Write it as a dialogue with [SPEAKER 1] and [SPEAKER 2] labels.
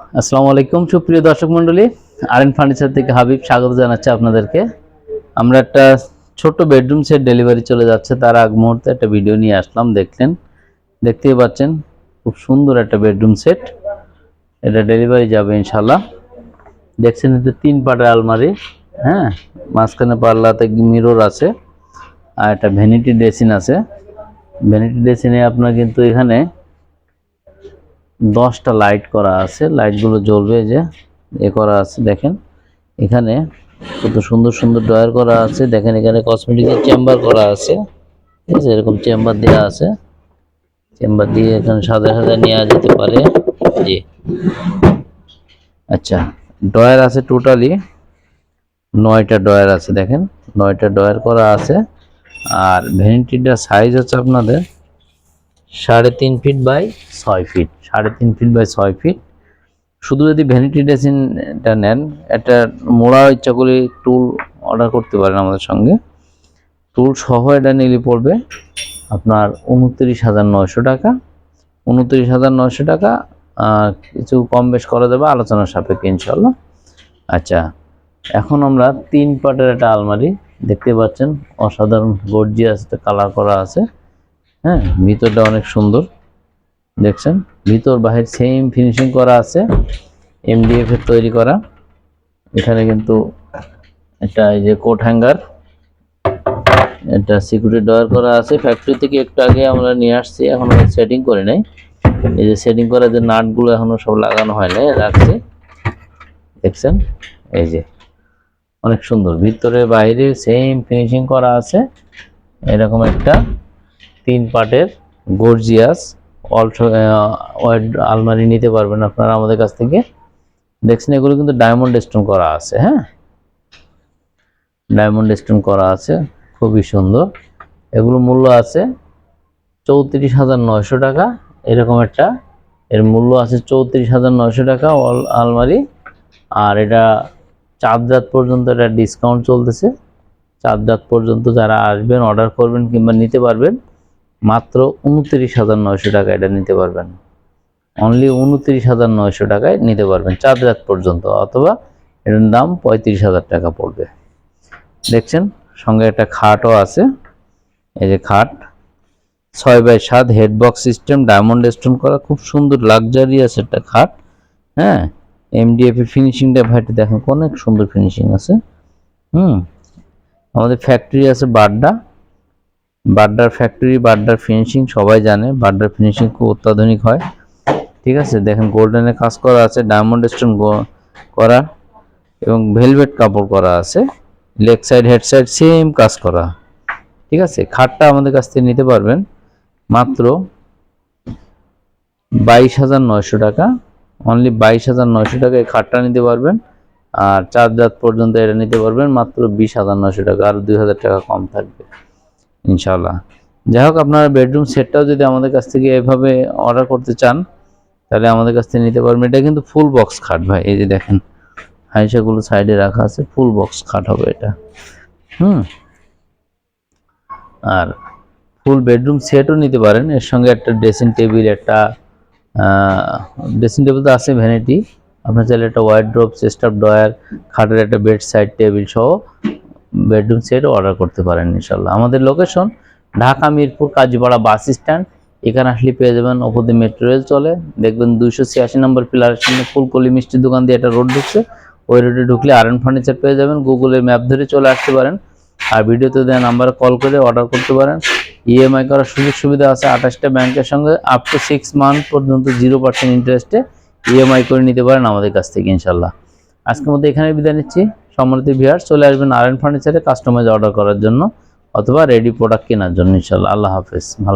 [SPEAKER 1] আসসালামু আলাইকুম, সুপ্রিয় দর্শক মণ্ডলী। আরএন ফার্নিচার থেকে হাবিব স্বাগত জানাচ্ছি আপনাদেরকে। আমরা একটা ছোট বেডরুম সেট ডেলিভারি চলে যাচ্ছে। তার আগ মুহূর্তে একটা ভিডিও নিয়ে আসলাম, দেখলেন? দেখতেই পাচ্ছেন, খুব সুন্দর একটা বেডরুম সেট। এটা ডেলিভারি যাবে ইনশাল্লাহ দেখছেন এতে তিন পাটের আলমারি হ্যাঁ? মাঝখানে পাল্লাতে মিরর আছে আর একটা ভ্যানিটি ড্রেসিন আছে। ভ্যানিটি ড্রেসিনে আপনার কিন্তু এখানে দশটা লাইট করা আছে। লাইটগুলো জ্বলবে যে, এ করা আছে, দেখেন। এখানে কত সুন্দর সুন্দর ড্রয়ার করা আছে। দেখেন এখানে কসমেটিকের চেম্বার করা আছে। ঠিক আছে, এরকম চেম্বার দেওয়া আছে। চেম্বার দিয়ে এখানে সাদা সাদা নেওয়া যেতে পারে। জি। আচ্ছা ড্রয়ার আছে টোটালি নয়টা ড্রয়ার আছে, দেখেন। নয়টা ড্রয়ার করা আছে। আর ভ্যানিটিটার সাইজ হচ্ছে আপনাদের সাড়ে তিন ফিট বাই ছয় ফিট সাড়ে তিন ফিট বাই ছয় ফিট শুধু যদি ভ্যানিটি ড্রেসিংটা নেন, একটা মোড়া ইচ্ছা করে টুল অর্ডার করতে পারেন আমাদের সঙ্গে। টুল সহ এটা নিলে পড়বে আপনার উনত্রিশ হাজার নয়শো টাকা। উনত্রিশ হাজার নয়শো টাকা কিছু কম বেশ করা যাবে, আলোচনার সাপেক্ষে ইনশাল্লাহ আচ্ছা এখন আমরা তিন পাটের একটা আলমারি দেখতে পাচ্ছেন। অসাধারণ গর্জি গর্জিয়াস কালার করা আছে। হ্যাঁ ভিতরটা অনেক সুন্দর। দেখছেন? ভিতর, বাহির সেম ফিনিশিং করা আছে এমডিএফ এর তৈরি করা। এখানে কিন্তু একটা এই যে কোট হ্যাঙ্গার এটা সিকিউরিটি ডয়ার করা আছে। ফ্যাক্টরি থেকে একটু আগে আমরা নিয়ে আসছি, এখনও সেটিং করে নাই। এই যে সেটিং করা যে নাটগুলো এখনও সব লাগানো হয় নাই, রাখছি। দেখছেন? এই যে অনেক সুন্দর। ভিতরে বাইরে সেম ফিনিশিং করা আছে। এরকম একটা তিন পার্টের গর্জিয়াস অল্ট্রা আলমারি নিতে পারবেন আপনারা আমাদের কাছ থেকে। দেখছেন এগুলো কিন্তু ডায়মন্ড স্টোন করা আছে হ্যাঁ? ডায়মন্ড স্টোন করা আছে, খুবই সুন্দর। এগুলো মূল্য আছে চৌত্রিশ হাজার নয়শো টাকা। এরকম একটা, এর মূল্য আছে চৌত্রিশ হাজার নয়শো টাকা অল আলমারি। আর এটা চাঁদ রাত পর্যন্ত এটা ডিসকাউন্ট চলতেছে। চাঁদ রাত পর্যন্ত যারা আসবেন অর্ডার করবেন কিংবা নিতে পারবেন মাত্র উনত্রিশ হাজার নয়শো টাকা এটা নিতে পারবেন। অনলি উনত্রিশ হাজার নয়শো টাকায় নিতে পারবেন চাঁদ রাত পর্যন্ত, অথবা এটার দাম পঁয়ত্রিশ হাজার টাকা পড়বে। দেখছেন, সঙ্গে একটা খাটও আছে। এই যে খাট, ছয় বাই সাত হেডবক্স সিস্টেম ডায়মন্ড স্টোন করা, খুব সুন্দর লাক্সারিয়াস একটা খাট। হ্যাঁ এমডিএফ এর ফিনিশিংটা ভাইটি দেখেন, অনেক সুন্দর ফিনিশিং আছে। হুম, আমাদের ফ্যাক্টরি আছে বাড্ডা। বাড্ডার ফ্যাক্টরি বাড্ডার ফিনিশিং সবাই জানে বাড্ডার ফিনিশিং খুব অত্যাধুনিক হয়। ঠিক আছে? দেখেন গোল্ডেনের কাজ করা আছে ডায়মন্ড স্টোন করা এবং ভেলভেট কাপড় করা আছে। Leg side head side same কাজ করা। ঠিক আছে? খাটটা আমাদের কাছ থেকে নিতে পারবেন। মাত্র বাইশ হাজার নয়শো টাকা। অনলি বাইশ হাজার নয়শো টাকা এই খাটটা নিতে পারবেন। আর চার রাত পর্যন্ত এটা নিতে পারবেন। মাত্র বিশ হাজার নয়শো টাকা। আর দুই হাজার টাকা কম থাকবে। ইনশাল্লাহ যাই হোক, আপনার বেডরুম সেটটাও যদি আমাদের কাছ থেকে এভাবে অর্ডার করতে চান, তাহলে আমাদের কাছ থেকে নিতে পারবেন। এটা কিন্তু ফুল বক্স খাট ভাই, এই যে দেখেন। হাইসাগুলো সাইডে রাখা আছে ফুল বক্স খাট হবে এটা। হুম। আর ফুল বেডরুম সেটও নিতে পারেন। এর সঙ্গে একটা ড্রেসিং টেবিল একটা ড্রেসিং টেবিল তো আছে ভ্যানিটি আপনার চাইলে একটা ওয়াইড ড্রপ চেস্টার ডয়ার খাটের একটা বেড সাইড টেবিল সহ বেডরুম সেট অর্ডার করতে পারেন ইনশাল্লাহ আমাদের location Dhaka, Mirpur, Kazipara bus stand এখানে আসলে পেয়ে যাবেন ওপর মেট্রো রেল চলে। দেখবেন দুইশো ছিয়াশি নম্বর পিলারের সামনে ফুলকলি মিষ্টির দোকান দিয়ে একটা রোড ঢুকছে। ওই রোডে ঢুকলে আর ফার্নিচার পেয়ে যাবেন। গুগলে ম্যাপ ধরে চলে আসতে পারেন। আর ভিডিওতে দেওয়া নাম্বারে কল করে অর্ডার করতে পারেন। ইএমআই করার সুযোগ সুবিধা আছে আঠাশটা ব্যাংকের সঙ্গে। আপ টু সিক্স মান্থ পর্যন্ত জিরো পার্সেন্ট ইন্টারেস্টে ইএমআই করে নিতে পারেন আমাদের কাছ থেকে ইনশাল্লাহ আজকের মধ্যে এখানে বিদায় নিচ্ছি। সম্মানিত বিহার চলে আসবেন নারায়ণ ফার্নিচারে কাস্টমাইজ অর্ডার করার জন্য অথবা রেডি প্রোডাক্ট কেনার জন্য ইনশাল্লাহ আল্লাহ হাফেজ। ভালো